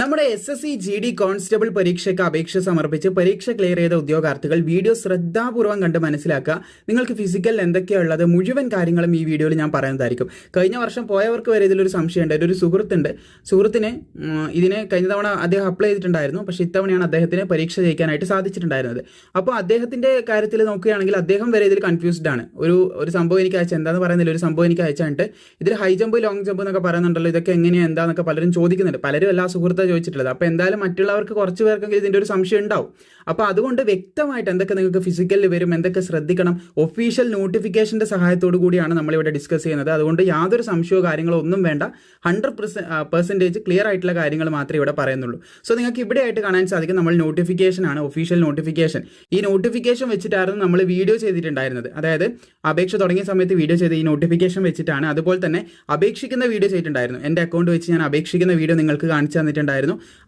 നമ്മുടെ S S C G D constable പരീക്ഷയ്ക്ക് അപേക്ഷ സമർപ്പിച്ച് പരീക്ഷ ക്ലിയർ ചെയ്ത ഉദ്യോഗാർത്ഥികൾ വീഡിയോ ശ്രദ്ധാപൂർവം കണ്ട് മനസ്സിലാക്കുക. നിങ്ങൾക്ക് ഫിസിക്കൽ എന്തൊക്കെയുള്ളത് മുഴുവൻ കാര്യങ്ങളും ഈ വീഡിയോയിൽ ഞാൻ പറയുന്നതായിരിക്കും. കഴിഞ്ഞ വർഷം പോയവർക്ക് വരെ ഇതിലൊരു സംശയമുണ്ട്. ഒരു സുഹൃത്തുണ്ട്. സുഹൃത്തിന് ഇതിനെ കഴിഞ്ഞ തവണ അദ്ദേഹം അപ്ലൈ ചെയ്തിട്ടുണ്ടായിരുന്നു. പക്ഷെ ഇത്തവണയാണ് അദ്ദേഹത്തിന് പരീക്ഷ ജയിക്കാനായിട്ട് സാധിച്ചിട്ടുണ്ടായിരുന്നത്. അപ്പോൾ അദ്ദേഹത്തിന്റെ കാര്യത്തിൽ നോക്കുകയാണെങ്കിൽ അദ്ദേഹം വരെ ഇതിൽ കൺഫ്യൂസ്ഡ് ആണ്. ഒരു ഒരു സംഭവം എനിക്ക് അയച്ചാൽ എന്താണെന്ന് പറയുന്നില്ല. ഒരു സംഭവം എനിക്ക് അയച്ചിട്ട് ഇതിൽ ഹൈ ജമ്പ് ലോങ് ജമ്പ് എന്നൊക്കെ പറയുന്നുണ്ടല്ലോ. ഇതൊക്കെ എങ്ങനെയാണ് എന്താണെന്നൊക്കെ പലരും ചോദിക്കുന്നുണ്ട്. പലരും എല്ലാ സുഹൃത്താണ് ചോദിച്ചിട്ടുള്ളത്. അപ്പോൾ എന്തായാലും മറ്റുള്ളവർക്ക് കുറച്ച് പേർക്കെങ്കിലും ഇതിന്റെ ഒരു സംശയം ഉണ്ടാവും. അപ്പോൾ അതുകൊണ്ട് വ്യക്തമായിട്ട് എന്തൊക്കെ നിങ്ങൾക്ക് ഫിസിക്കലിൽ വരും എന്തൊക്കെ ശ്രദ്ധിക്കണം ഒഫീഷ്യൽ നോട്ടിഫിക്കേഷന്റെ സഹായത്തോടു കൂടിയാണ് നമ്മളിവിടെ ഡിസ്കസ് ചെയ്യുന്നത്. അതുകൊണ്ട് യാതൊരു സംശയമോ കാര്യങ്ങളോ ഒന്നും വേണ്ട. ഹൺഡ്രഡ് പെർസെന്റേജ് ക്ലിയർ ആയിട്ടുള്ള കാര്യങ്ങൾ മാത്രമേ ഇവിടെ പറയുന്നുള്ളൂ. സോ നിങ്ങൾക്ക് ഇവിടെ ആയിട്ട് കാണാൻ സാധിക്കും നമ്മൾ നോട്ടിഫിക്കേഷൻ ആണ് ഒഫീഷ്യൽ നോട്ടിഫിക്കേഷൻ ഈ നോട്ടിഫിക്കേഷൻ വെച്ചിട്ടായിരുന്നു നമ്മൾ വീഡിയോ ചെയ്തിട്ടുണ്ടായിരുന്നത്. അതായത് അപേക്ഷ തുടങ്ങിയ സമയത്ത് വീഡിയോ ചെയ്ത് ഈ നോട്ടിഫിക്കേഷൻ വെച്ചിട്ടാണ് അതുപോലെ തന്നെ അപേക്ഷിക്കുന്ന വീഡിയോ ചെയ്തിട്ടുണ്ടായിരുന്നു. എന്റെ അക്കൗണ്ട് വെച്ച് ഞാൻ അപേക്ഷിക്കുന്ന വീഡിയോ നിങ്ങൾക്ക് കാണിച്ചു തന്നിട്ടുണ്ടായിരുന്നു.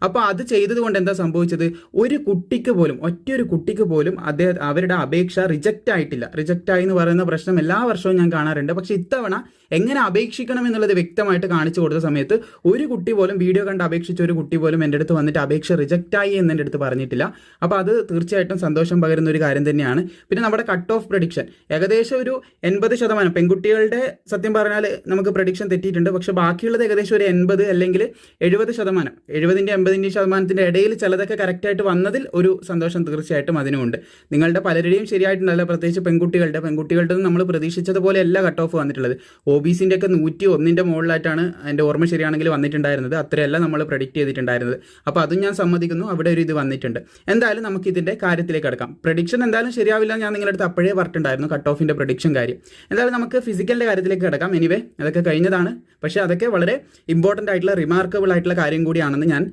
അപ്പോൾ അത് ചെയ്തതുകൊണ്ട് എന്താ സംഭവിച്ചത്? ഒരു കുട്ടിക്ക് പോലും ഒറ്റയൊരു കുട്ടിക്ക് പോലും അദ്ദേഹം അവരുടെ അപേക്ഷ റിജക്റ്റ് ആയിട്ടില്ല. റിജക്റ്റ് ആയി എന്ന് പറയുന്ന പ്രശ്നം എല്ലാ വർഷവും ഞാൻ കാണാറുണ്ട്. പക്ഷെ ഇത്തവണ എങ്ങനെ അപേക്ഷിക്കണം എന്നുള്ളത് വ്യക്തമായിട്ട് കാണിച്ചു കൊടുത്ത സമയത്ത് ഒരു കുട്ടി പോലും വീഡിയോ കണ്ട് അപേക്ഷിച്ച ഒരു കുട്ടി പോലും എന്റെ അടുത്ത് വന്നിട്ട് അപേക്ഷ റിജക്റ്റ് ആയി എന്ന് എന്റെ അടുത്ത് പറഞ്ഞിട്ടില്ല. അപ്പോൾ അത് തീർച്ചയായിട്ടും സന്തോഷം പകരുന്ന ഒരു കാര്യം തന്നെയാണ്. പിന്നെ നമ്മുടെ കട്ട് ഓഫ് പ്രഡിക്ഷൻ ഏകദേശം ഒരു എൺപത് ശതമാനം പെൺകുട്ടികളുടെ സത്യം പറഞ്ഞാൽ നമുക്ക് പ്രഡിക്ഷൻ തെറ്റിയിട്ടുണ്ട്. പക്ഷേ ബാക്കിയുള്ളത് ഏകദേശം ഒരു എൺപത് അല്ലെങ്കിൽ എഴുപത് ശതമാനം എഴുപതിന്റെ എൺപതിന്റെ ശതമാനത്തിന്റെ ഇടയിൽ ചിലതൊക്കെ കറക്റ്റായിട്ട് വന്നതിൽ ഒരു സന്തോഷം തീർച്ചയായിട്ടും അതിനുമുണ്ട്. നിങ്ങളുടെ പലരുടെയും ശരിയായിട്ടുണ്ടല്ലോ പ്രത്യേകിച്ച് പെൺകുട്ടികളുടെ. പെൺകുട്ടികളുടെ നമ്മൾ പ്രതീക്ഷിച്ചതുപോലെ അല്ല കട്ട് ഓഫ് വന്നിട്ടുള്ളത്. ഒ ബി സിന്റെ ഒക്കെ നൂറ്റി ഒന്നിന്റെ മുകളിലായിട്ടാണ് എന്റെ ഓർമ്മ ശരിയാണെങ്കിൽ വന്നിട്ടുണ്ടായിരുന്നത്. അത്രയല്ല നമ്മൾ പ്രഡിക്റ്റ് ചെയ്തിട്ടുണ്ടായിരുന്നത്. അപ്പോൾ അതും ഞാൻ സമ്മതിക്കുന്നു. അവിടെ ഒരു ഇത് വന്നിട്ടുണ്ട്. എന്തായാലും നമുക്ക് ഇതിന്റെ കാര്യത്തിലേക്ക് കിടക്കാം. പ്രഡിക്ഷൻ എന്തായാലും ശരിയാവില്ല ഞാൻ നിങ്ങളുടെ അടുത്ത് അപ്പോഴേ പറഞ്ഞിട്ടുണ്ടായിരുന്നു കട്ട് ഓഫിന്റെ പ്രഡിക്ഷൻ കാര്യം. എന്തായാലും നമുക്ക് ഫിസിക്കലിന്റെ കാര്യത്തിലേക്ക് കിടക്കാം. എനിവേ അതൊക്കെ കഴിഞ്ഞതാണ്. പക്ഷേ അതൊക്കെ വളരെ ഇമ്പോർട്ടന്റ് ആയിട്ടുള്ള റിമാർക്കബിൾ ആയിട്ടുള്ള കാര്യം കൂടിയാണെന്ന് ഞാൻ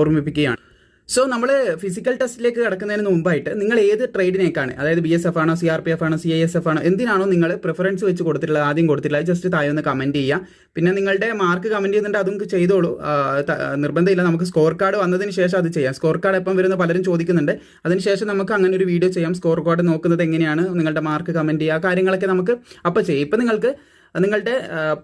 ഓർമ്മിപ്പിക്കുകയാണ്. സോ നമ്മൾ ഫിസിക്കൽ ടെസ്റ്റിലേക്ക് കിടക്കുന്നതിന് മുമ്പായിട്ട് നിങ്ങൾ ഏത് ട്രേഡിനേക്കാണ് അതായത് ബി എസ് എഫ് ആണോ സി ആർ പി എഫ് ആണോ സി ഐ എസ് എഫ് ആണോ എന്തിനാണോ നിങ്ങൾ പ്രിഫറൻസ് വെച്ച് കൊടുത്തിട്ടുള്ളത് ആദ്യം കൊടുത്തിട്ടുള്ളത് ജസ്റ്റ് താഴെ ഒന്ന് കമന്റ് ചെയ്യുക. പിന്നെ നിങ്ങളുടെ മാർക്ക് കമന്റ് ചെയ്യുന്നുണ്ട് അതും ചെയ്തോളൂ. നിർബന്ധമില്ല നമുക്ക് സ്കോർ കാർഡ് വന്നതിന് ശേഷം അത് ചെയ്യാം. സ്കോർ കാർഡ് എപ്പം വരുന്ന പലരും ചോദിക്കുന്നുണ്ട്. അതിനുശേഷം നമുക്ക് അങ്ങനെ ഒരു വീഡിയോ ചെയ്യാം. സ്കോർ കാർഡ് നോക്കുന്നത് എങ്ങനെയാണ് നിങ്ങളുടെ മാർക്ക് കമന്റ് ചെയ്യുക കാര്യങ്ങളൊക്കെ നമുക്ക് അപ്പോൾ ചെയ്യാം. ഇപ്പം നിങ്ങൾക്ക് നിങ്ങളുടെ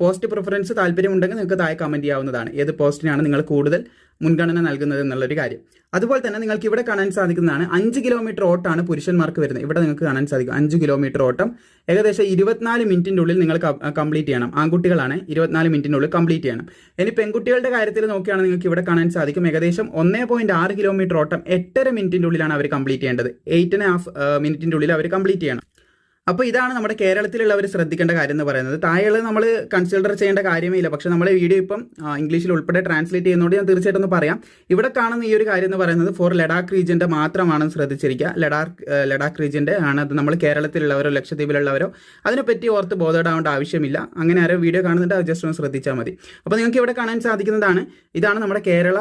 പോസ്റ്റ് പ്രിഫറൻസ് താല്പര്യമുണ്ടെങ്കിൽ നിങ്ങൾക്ക് താഴെ കമന്റ് ചെയ്യാവുന്നതാണ്. ഏത് പോസ്റ്റിനാണ് നിങ്ങൾ കൂടുതൽ മുൻഗണന നൽകുന്നത് എന്നുള്ളൊരു കാര്യം. അതുപോലെ തന്നെ നിങ്ങൾക്ക് ഇവിടെ കാണാൻ സാധിക്കുന്നതാണ് അഞ്ച് കിലോമീറ്റർ ഓട്ടമാണ് പുരുഷന്മാർക്ക് വരുന്നത്. ഇവിടെ നിങ്ങൾക്ക് കാണാൻ സാധിക്കും അഞ്ച് കിലോമീറ്റർ ഓട്ടം. ഏകദേശം ഇരുപത്തിനാല് മിനിറ്റിന്റെ ഉള്ളിൽ നിങ്ങൾ കംപ്ലീറ്റ് ചെയ്യണം. ആൺകുട്ടികളാണ് ഇരുപത്തിനാല് മിനിറ്റിന്റെ ഉള്ളിൽ കംപ്ലീറ്റ് ചെയ്യണം. ഇനി പെൺകുട്ടികളുടെ കാര്യത്തിൽ നോക്കിയാണ് നിങ്ങൾക്ക് ഇവിടെ കാണാൻ സാധിക്കും ഏകദേശം ഒന്നേ പോയിന്റ് ആറ് കിലോമീറ്റർ ഓട്ടം എട്ടര മിനിറ്റിന്റെ ഉള്ളിലാണ് അവർ കംപ്ലീറ്റ് ചെയ്യേണ്ടത്. എയ്റ്റ് ആൻഡ് ഹാഫ് മിനിറ്റിന്റെ ഉള്ളിൽ അവർ കംപ്ലീറ്റ് ചെയ്യണം. അപ്പോൾ ഇതാണ് നമ്മുടെ കേരളത്തിലുള്ളവർ ശ്രദ്ധിക്കേണ്ട കാര്യം എന്ന് പറയുന്നത്. താഴെയുള്ളത് നമ്മൾ കൺസിഡർ ചെയ്യേണ്ട കാര്യമേ ഇല്ല പക്ഷേ നമ്മളെ വീഡിയോ ഇപ്പം ഇംഗ്ലീഷിൽ ഉൾപ്പെടെ ട്രാൻസ്ലേറ്റ് ചെയ്യുന്നതുകൊണ്ട് ഞാൻ തീർച്ചയായിട്ടും ഒന്ന് പറയാം. ഇവിടെ കാണുന്ന ഈ ഒരു കാര്യം എന്ന് പറയുന്നത് ഫോർ ലഡാക്ക് റീജിയന്റെ മാത്രമാണ് ശ്രദ്ധിച്ചിരിക്കുക. ലഡാക്ക് ലഡാക്ക് റീജിയന്റെ ആണ് അത് നമ്മൾ കേരളത്തിലുള്ളവരോ ലക്ഷദ്വീപിലുള്ളവരോ അതിനെപ്പറ്റി ഓർത്ത് ബോധപ്പെടാവേണ്ട ആവശ്യമില്ല. അങ്ങനെ ആരോ വീഡിയോ കാണുന്നുണ്ട് അത് ജസ്റ്റ് ഒന്ന് ശ്രദ്ധിച്ചാൽ മതി. അപ്പോൾ നിങ്ങൾക്ക് ഇവിടെ കാണാൻ സാധിക്കുന്നതാണ് ഇതാണ് നമ്മുടെ കേരള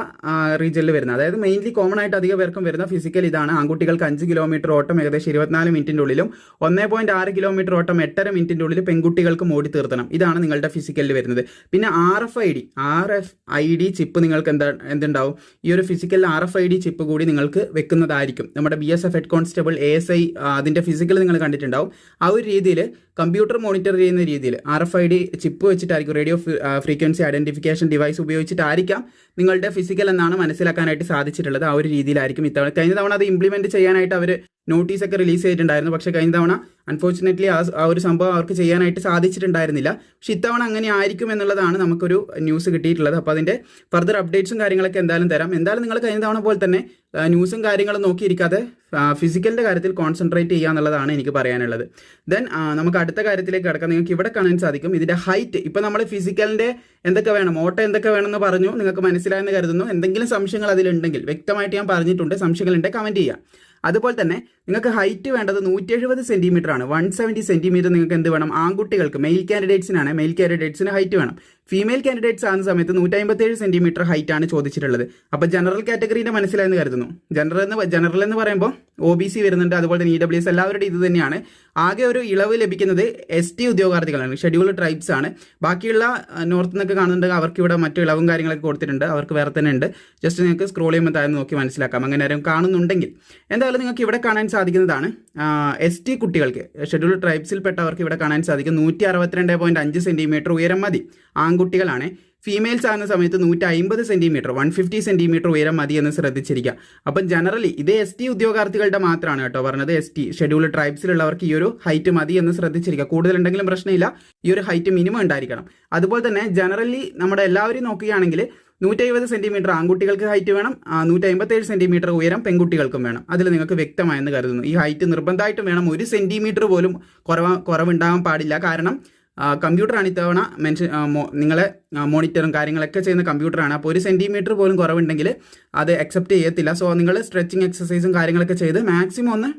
റീജിയനിൽ വരുന്നത്. അതായത് മെയിൻലി കോമൺ ആയിട്ട് അധികം പേർക്കും വരുന്ന ഫിസിക്കൽ ഇതാണ്. ആൺകുട്ടികൾക്ക് അഞ്ച് കിലോമീറ്റർ ഓട്ടം ഏകദേശം ഇരുപത്തിനാല് മിനിറ്റിന്റെ ഉള്ളിലും ഒന്നേ പോയിന്റ് ആറ് കിലോമീറ്റർ ഓട്ടം എട്ടര മിനിറ്റിന്റെ ഉള്ളിൽ പെൺകുട്ടികൾക്കും ഓടി തീർത്തണം. ഇതാണ് നിങ്ങളുടെ ഫിസിക്കലിൽ വരുന്നത്. പിന്നെ R F I D R F I D chip നിങ്ങൾക്ക് എന്താ എന്തുണ്ടാവും? ഈ ഒരു physical R F I D chip കൂടി നിങ്ങൾക്ക് വെക്കുന്നതായിരിക്കും. നമ്മുടെ B S F head constable A S I അതിന്റെ ഫിസിക്കൽ നിങ്ങൾ കണ്ടിട്ടുണ്ടാവും. ആ ഒരു രീതിയിൽ കമ്പ്യൂട്ടർ മോണിറ്റർ ചെയ്യുന്ന രീതിയിൽ R F I D chip വെച്ചിട്ടായിരിക്കും റേഡിയോ ഫ്രീക്വൻസി ഐഡന്റിഫിക്കേഷൻ ഡിവൈസ് ഉപയോഗിച്ചിട്ടായിരിക്കാം നിങ്ങളുടെ ഫിസിക്കൽ എന്നാണ് മനസ്സിലാക്കാനായിട്ട് സാധിച്ചിട്ടുള്ളത്. ആ ഒരു രീതിയിലായിരിക്കും ഇത്തവണ കഴിഞ്ഞ തവണ അത് ഇംപ്ലിമെന്റ് ചെയ്യാനായിട്ട് അവർ നോട്ടീസൊക്കെ റിലീസ് ചെയ്തിട്ടുണ്ടായിരുന്നു. പക്ഷേ കഴിഞ്ഞ തവണ അൺഫോർച്ചുനേറ്റ്ലി ആ ആ ഒരു സംഭവം അവർക്ക് ചെയ്യാനായിട്ട് സാധിച്ചിട്ടുണ്ടായിരുന്നില്ല. പക്ഷെ ഇത്തവണ അങ്ങനെ ആയിരിക്കും എന്നുള്ളതാണ് നമുക്കൊരു ന്യൂസ് കിട്ടിയിട്ടുള്ളത്. അപ്പോൾ അതിന്റെ ഫർദർ അപ്ഡേറ്റ്സും കാര്യങ്ങളൊക്കെ എന്തായാലും തരാം. എന്തായാലും നിങ്ങൾ കഴിഞ്ഞ തവണ പോലെ തന്നെ ന്യൂസും കാര്യങ്ങളും നോക്കിയിരിക്കാതെ ഫിസിക്കലിന്റെ കാര്യത്തിൽ കോൺസെൻട്രേറ്റ് ചെയ്യുക എന്നുള്ളതാണ് എനിക്ക് പറയാനുള്ളത്. ദെൻ നമുക്ക് അടുത്ത കാര്യത്തിലേക്ക് കിടക്കാം. നിങ്ങൾക്ക് ഇവിടെ കാണാൻ സാധിക്കും. ഇതിന്റെ ഹൈറ്റ് ഇപ്പോൾ നമ്മൾ ഫിസിക്കലിന്റെ എന്തൊക്കെ വേണം ഓട്ടം എന്തൊക്കെ വേണമെന്ന് പറഞ്ഞു നിങ്ങൾക്ക് മനസ്സിലായെന്ന് കരുതുന്നു. എന്തെങ്കിലും സംശയങ്ങൾ അതിലുണ്ടെങ്കിൽ വ്യക്തമായിട്ട് ഞാൻ പറഞ്ഞിട്ടുണ്ട്. സംശയങ്ങളുണ്ടെങ്കിൽ കമന്റ് ചെയ്യുക. അതുപോലെ തന്നെ നിങ്ങൾക്ക് ഹൈറ്റ് വേണ്ടത് നൂറ്റി എഴുപത് സെന്റിമീറ്റർ ആണ് വൺ സെവന്റി സെന്റിമീറ്റർ നിങ്ങൾക്ക് എന്ത് വേണം? ആൺകുട്ടികൾക്ക്. മെയിൽ കാൻഡിഡേറ്റ്സിനാണ്. മെയിൽ കാൻഡിഡേറ്റ്സിന് ഹൈറ്റ് വേണം. ഫീമെയിൽ കാൻഡിഡേറ്റ്സ് ആകുന്ന സമയത്ത് നൂറ്റമ്പത്തേഴ് സെന്റിമീറ്റർ ഹൈറ്റ് ആണ് ചോദിച്ചിട്ടുള്ളത്. അപ്പോൾ ജനറൽ കാറ്റഗറീന്റെ മനസ്സിലായെന്ന് കരുതുന്നു. ജനറൽ എന്ന് ജനറൽ എന്ന് പറയുമ്പോൾ ഒ ബി സി വരുന്നുണ്ട് അതുപോലെ തന്നെ ഇ ഡബ്ല്യു എസ് എല്ലാവരുടെ ഇത് തന്നെയാണ്. ആകെ ഒരു ഇളവ് ലഭിക്കുന്നത് എസ് ടി ഉദ്യോഗാർത്ഥികളാണ്. ഷെഡ്യൂൾഡ് ട്രൈബ്സ് ആണ്. ബാക്കിയുള്ള നോർത്ത് നിന്നൊക്കെ കാണുന്നുണ്ടെങ്കിൽ അവർക്ക് ഇവിടെ മറ്റു ഇളവും കാര്യങ്ങളൊക്കെ കൊടുത്തിട്ടുണ്ട്. അവർക്ക് വേറെ തന്നെ ഉണ്ട്. ജസ്റ്റ് നിങ്ങൾക്ക് സ്ക്രോൾ ചെയ്യുമ്പോൾ താഴെ നോക്കി മനസ്സിലാക്കാം. അങ്ങനെ ആരും കാണുന്നുണ്ടെങ്കിൽ. എന്തായാലും നിങ്ങൾക്ക് ഇവിടെ കാണാൻ സാധിക്കുന്നതാണ്. എസ് ടി കുട്ടികൾക്ക് ഷെഡ്യൂൾ ട്രൈബ്സിൽപ്പെട്ടവർക്ക് ഇവിടെ കാണാൻ സാധിക്കും. നൂറ്റി അറുപത്തിരണ്ട് പോയിന്റ് അഞ്ച് സെന്റിമീറ്റർ ഉയരം മതി. ആൺകുട്ടികളാണ്. ഫീമെയിൽസ് ആകുന്ന സമയത്ത് നൂറ്റി അമ്പത് സെന്റിമീറ്റർ വൺ ഫിഫ്റ്റി സെന്റിമീറ്റർ ഉയരം മതി എന്ന് ശ്രദ്ധിച്ചിരിക്കുക. അപ്പം ജനറലി ഇത് എസ് ടി ഉദ്യോഗാർത്ഥികളുടെ മാത്രമാണ് കേട്ടോ പറഞ്ഞത് എസ് ടി ഷെഡ്യൂൾഡ് ട്രൈബ്സിലുള്ളവർക്ക് ഈ ഒരു ഹൈറ്റ് മതി എന്ന് ശ്രദ്ധിച്ചിരിക്കുക. കൂടുതലുണ്ടെങ്കിലും പ്രശ്നമില്ല. ഈ ഒരു ഹൈറ്റ് മിനിമം ഉണ്ടായിരിക്കണം. അതുപോലെ തന്നെ ജനറലി നമ്മുടെ എല്ലാവരും നോക്കുകയാണെങ്കിൽ നൂറ്റി എഴുപത് സെന്റിമീറ്റർ ആൺകുട്ടികൾക്ക് ഹൈറ്റ് വേണം നൂറ്റി അമ്പത്തേഴ് സെന്റിമീറ്റർ ഉയരം പെൺകുട്ടികൾക്കും വേണം. അതിൽ നിങ്ങൾക്ക് വ്യക്തമായെന്ന് കരുതുന്നു. ഈ ഹൈറ്റ് നിർബന്ധമായിട്ടും വേണം. ഒരു സെന്റിമീറ്റർ പോലും കുറവ് കുറവുണ്ടാകാൻ പാടില്ല. കാരണം കമ്പ്യൂട്ടറാണ് ഇത്തവണ മെൻഷൻ നിങ്ങളെ മോണിറ്ററും കാര്യങ്ങളൊക്കെ ചെയ്യുന്ന കമ്പ്യൂട്ടറാണ്. അപ്പോൾ ഒരു സെന്റിമീറ്റർ പോലും കുറവുണ്ടെങ്കിൽ അത് അക്സെപ്റ്റ് ചെയ്യത്തില്ല. സോ നിങ്ങൾ സ്ട്രെച്ചിങ് എക്സസൈസും കാര്യങ്ങളൊക്കെ ചെയ്ത് മാക്സിമം ഒന്ന്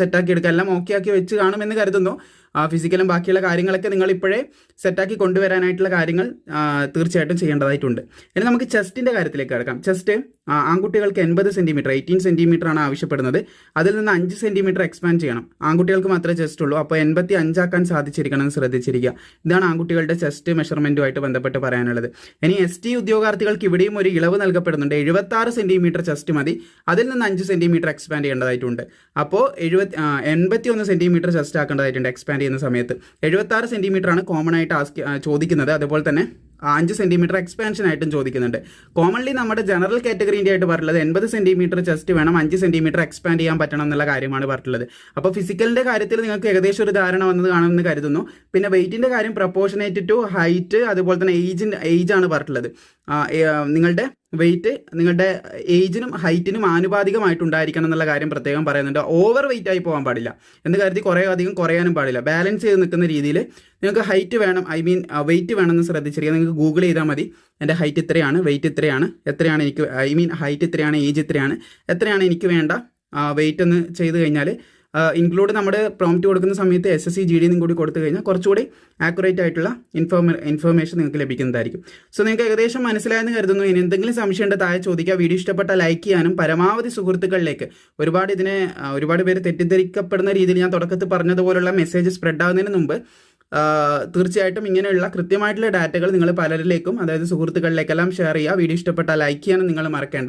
സെറ്റാക്കി എടുക്കുക. എല്ലാം ഓക്കെ ആക്കി വെച്ച് കാണുമെന്ന് കരുതുന്നു. ഫിസിക്കലും ബാക്കിയുള്ള കാര്യങ്ങളൊക്കെ നിങ്ങൾ ഇപ്പോഴേ സെറ്റാക്കി കൊണ്ടുവരാനായിട്ടുള്ള കാര്യങ്ങൾ തീർച്ചയായിട്ടും ചെയ്യേണ്ടതായിട്ടുണ്ട്. ഇനി നമുക്ക് ചെസ്റ്റിന്റെ കാര്യത്തിലേക്ക് കിടക്കാം. ചെസ്റ്റ് ആൺകുട്ടികൾക്ക് എൺപത് സെന്റിമീറ്റർ എയ്റ്റീൻ സെന്റിമീറ്റർ ആണ് ആവശ്യപ്പെടുന്നത്. അതിൽ നിന്ന് അഞ്ച് സെന്റിമീറ്റർ എക്സ്പാൻഡ് ചെയ്യണം. ആൺകുട്ടികൾക്ക് മാത്രമേ ചെസ്റ്റ് ഉള്ളൂ. അപ്പോൾ എൺപത്തി അഞ്ചാക്കാൻ സാധിച്ചിരിക്കണം എന്ന് ശ്രദ്ധിച്ചിരിക്കുക. ഇതാണ് ആൺകുട്ടികളുടെ ചെസ്റ്റ് മെഷർമെന്റുമായിട്ട് ബന്ധപ്പെട്ട് പറയാനുള്ളത്. ഇനി എസ് ടി ഉദ്യോഗാർത്ഥികൾക്ക് ഇവിടെയും ഒരു ഇളവ് നൽകപ്പെടുന്നുണ്ട്. എഴുപത്താറ് സെന്റിമീറ്റർ ചെസ്റ്റ് മതി. അതിൽ നിന്ന് അഞ്ച് സെന്റിമീറ്റർ എക്സ്പാൻഡ് ചെയ്യേണ്ടതായിട്ടുണ്ട്. അപ്പോൾ എഴുപത്തി എൺപത്തി ഒന്ന് സെന്റിമീറ്റർ ചെസ്റ്റ് ആക്കേണ്ടതായിട്ടുണ്ട് എക്സ്പാൻഡ് ചെയ്യുന്ന സമയത്ത്. എഴുപത്താറ് സെന്റിമീറ്ററാണ് കോമൺ ആയിട്ട് ആസ്ക് ചോദിക്കുന്നത്. അതുപോലെ തന്നെ അഞ്ച് സെന്റിമീറ്റർ എക്സ്പാൻഷൻ ആയിട്ടും ചോദിക്കുന്നുണ്ട്. കോമൺലി നമ്മുടെ ജനറൽ കാറ്റഗറീന്റെ ആയിട്ട് പറഞ്ഞിട്ടുള്ളത് എൺപത് സെന്റിമീറ്റർ ചെസ്റ്റ് വേണം അഞ്ച് സെന്റിമീറ്റർ എക്സ്പാൻഡ് ചെയ്യാൻ പറ്റണം എന്നുള്ള കാര്യമാണ് പറഞ്ഞിട്ടുള്ളത്. അപ്പോൾ ഫിസിക്കലിന്റെ കാര്യത്തിൽ നിങ്ങൾക്ക് ഏകദേശം ഒരു ധാരണ വന്നത് കാണുമെന്ന് കരുതുന്നു. പിന്നെ വെയിറ്റിന്റെ കാര്യം പ്രപ്പോർഷനേറ്റ് ടു ഹൈറ്റ് അതുപോലെ തന്നെ ഏജിന്റെ ഏജാണ് പറഞ്ഞിട്ടുള്ളത്. നിങ്ങളുടെ വെയിറ്റ് നിങ്ങളുടെ ഏജിനും ഹൈറ്റിനും ആനുപാതികമായിട്ടുണ്ടായിരിക്കണം എന്നുള്ള കാര്യം പ്രത്യേകം പറയുന്നുണ്ട്. ഓവർ വെയിറ്റ് ആയി പോകാൻ പാടില്ല. എന്ന് കരുതി കുറേ അധികം കുറയാനും പാടില്ല. ബാലൻസ് ചെയ്ത് നിൽക്കുന്ന രീതിയിൽ നിങ്ങൾക്ക് ഹൈറ്റ് വേണം. ഐ മീൻ വെയിറ്റ് വേണമെന്ന് ശ്രദ്ധിച്ചിരിക്കുക. നിങ്ങൾക്ക് ഗൂഗിൾ ചെയ്താൽ മതി. എന്റെ ഹൈറ്റ് ഇത്രയാണ് വെയിറ്റ് ഇത്രയാണ് എത്രയാണ് എനിക്ക് ഐ മീൻ ഹൈറ്റ് ഇത്രയാണ് ഏജ് ഇത്രയാണ് എത്രയാണ് എനിക്ക് വേണ്ട വെയിറ്റ് ഒന്ന് ചെയ്ത് കഴിഞ്ഞാൽ ഇൻക്ലൂഡ് നമ്മുടെ പ്രോംപ്റ്റ് കൊടുക്കുന്ന സമയത്ത് S S C G D കൂടി കൊടുത്തു കഴിഞ്ഞാൽ കുറച്ചുകൂടി ആക്യുറേറ്റ് ആയിട്ടുള്ള ഇൻഫോർമേ ഇൻഫർമേഷൻ നിങ്ങൾക്ക് ലഭിക്കുന്നതായിരിക്കും. സോ നിങ്ങൾക്ക് ഏകദേശം മനസ്സിലായെന്ന് കരുതുന്നു. ഇനി എന്തെങ്കിലും സംശയം ഉണ്ട് താഴെ ചോദിക്കുക വീഡിയോ ഇഷ്ടപ്പെട്ട ലൈക്ക് ചെയ്യാനും പരമാവധി സുഹൃത്തുക്കളിലേക്ക് ഒരുപാട് ഇതിനെ ഒരുപാട് പേര് തെറ്റിദ്ധരിക്കപ്പെടുന്ന രീതിയിൽ ഞാൻ തുടക്കത്തിൽ പറഞ്ഞതുപോലുള്ള മെസ്സേജ് സ്പ്രെഡ് ആവുന്നതിന് മുമ്പ് തീർച്ചയായിട്ടും ഇങ്ങനെയുള്ള കൃത്യമായിട്ടുള്ള ഡാറ്റകൾ നിങ്ങൾ പലരിലേക്കും അതായത് സുഹൃത്തുക്കളിലേക്കെല്ലാം ഷെയർ ചെയ്യുക. വീഡിയോ ഇഷ്ടപ്പെട്ടാൽ ലൈക്ക് ചെയ്യാനും നിങ്ങൾ മറക്കേണ്ട.